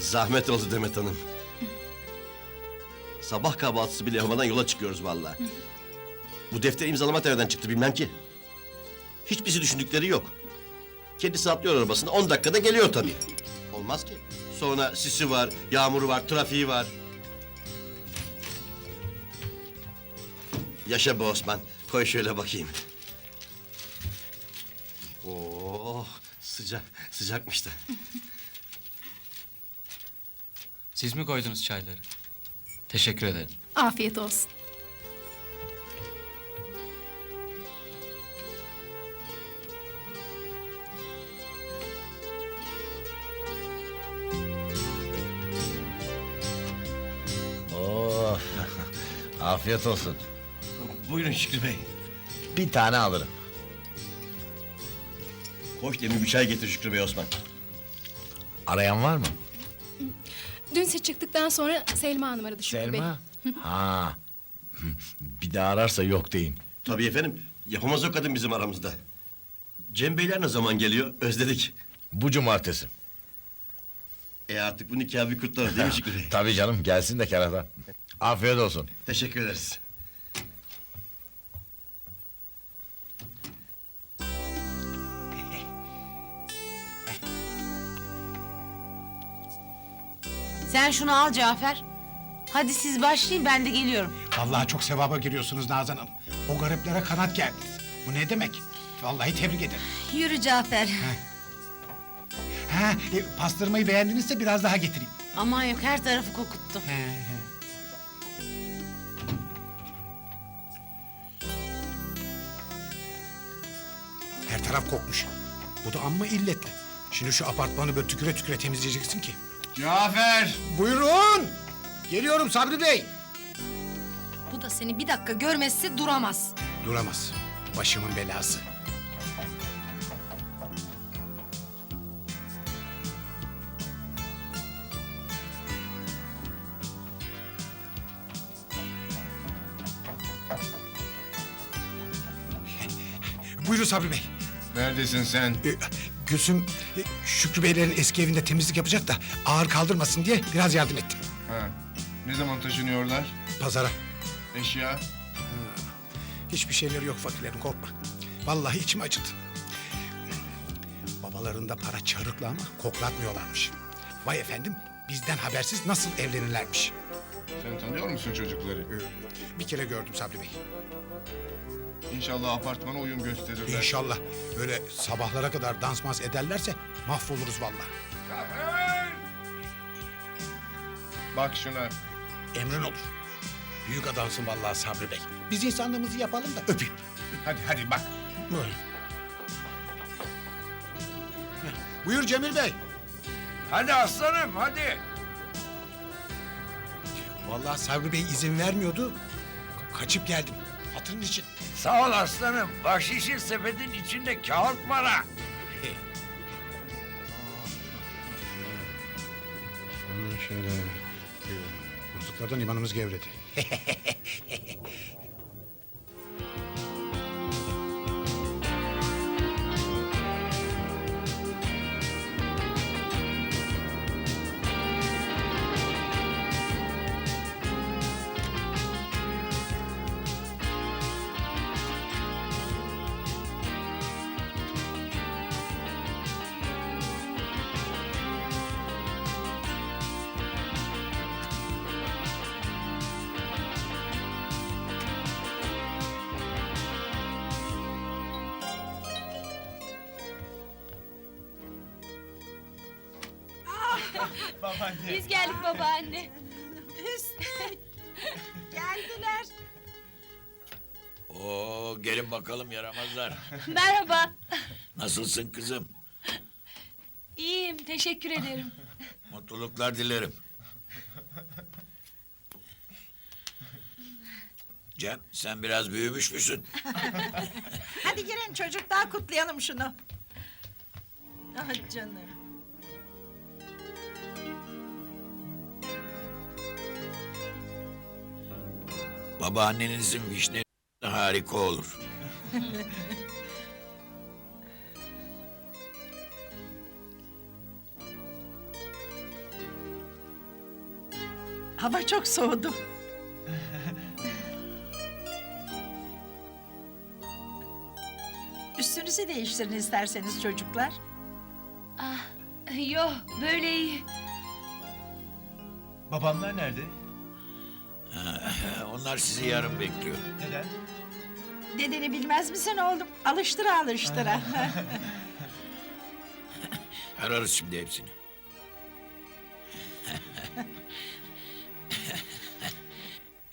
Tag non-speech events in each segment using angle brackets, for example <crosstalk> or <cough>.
Zahmet oldu Demet Hanım. Sabah kahvaltısı bile yapmadan yola çıkıyoruz vallahi. Bu defter imzalama nereden çıktı bilmem ki. Hiç bizi düşündükleri yok. Kendisi atlıyor arabasına 10 dakikada geliyor tabii. Olmaz ki. Sonra sisi var, yağmuru var, trafiği var. Yaşa be Osman. Koy şöyle bakayım. Oo, sıcak, sıcakmış da. Siz mi koydunuz çayları? Teşekkür ederim. Afiyet olsun. Oo, <laughs> afiyet olsun. Buyurun Şükrü Bey. Bir tane alırım. Hoş demin bir çay getir Şükrü Bey Osman. Arayan var mı? Dün siz çıktıktan sonra Selma Hanım aradı Şükrü Bey. Selma. Ha. Bir daha ararsa yok deyin. Tabii efendim. Yapamaz o kadın bizim aramızda. Cem Beyler ne zaman geliyor? Özledik. Bu cumartesi. E artık bu nikahı bir kutlarız değil mi <laughs> Şükrü Bey? Tabii canım gelsin de kerata. Afiyet olsun. Teşekkür ederiz. Sen şunu al Cafer. Hadi siz başlayın ben de geliyorum. Vallahi çok sevaba giriyorsunuz Nazan Hanım. O gariplere kanat geldiniz. Bu ne demek? Vallahi tebrik ederim. Yürü Cafer. Ha, e, pastırmayı beğendinizse biraz daha getireyim. Aman yok her tarafı kokuttu. He, he. Her taraf kokmuş. Bu da amma illetli. Şimdi şu apartmanı böyle tüküre tüküre temizleyeceksin ki. Cafer! Buyurun. Geliyorum Sabri Bey. Bu da seni bir dakika görmezse duramaz. Duramaz. Başımın belası. <laughs> Buyurun Sabri Bey. Neredesin sen? Ee, Gülsüm e, Şükrü Beylerin eski evinde temizlik yapacak da ağır kaldırmasın diye biraz yardım ettim. Ha. Ne zaman taşınıyorlar? Pazara. Eşya? Hiçbir şeyleri yok fakirlerin korkma. Vallahi içim acıdı. Babalarında para çarıklı ama koklatmıyorlarmış. Vay efendim bizden habersiz nasıl evlenirlermiş. Sen tanıyor musun çocukları? Ee, Bir kere gördüm Sabri Bey. İnşallah apartmana uyum gösterirler. İnşallah öyle sabahlara kadar dans mans ederlerse mahvoluruz vallahi. Cafer! Bak şuna. Emrin olur. Büyük adamsın vallahi Sabri Bey. Biz insanlığımızı yapalım da öpeyim. Hadi hadi bak. Buyur Cemil Bey. Hadi aslanım hadi. Vallahi Sabri Bey izin vermiyordu. Ka- Kaçıp geldim. Hatırın için. Sağ ol aslanım. Bahşişin sepetin içinde kağıt para. şöyle... Buzluklardan imanımız gevredi. <laughs> Biz geldik babaanne. Geldiler. Oo gelin bakalım yaramazlar. Merhaba. Nasılsın kızım? İyiyim, teşekkür ederim. Mutluluklar dilerim. Cem sen biraz büyümüş müsün? Hadi girin çocuklar kutlayalım şunu. Ah canım. Babaannenizin vişne harika olur. <laughs> Hava çok soğudu. <laughs> Üstünüzü değiştirin isterseniz çocuklar. Yok böyle iyi. Babamlar nerede? <laughs> Onlar sizi yarın bekliyor. Neden? Dedeni bilmez misin oğlum? Alıştıra alıştıra. <laughs> Ararız şimdi hepsini.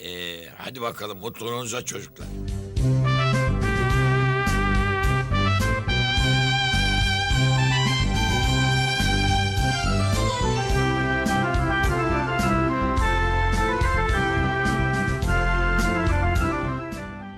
<laughs> ee, hadi bakalım mutluluğunuza çocuklar.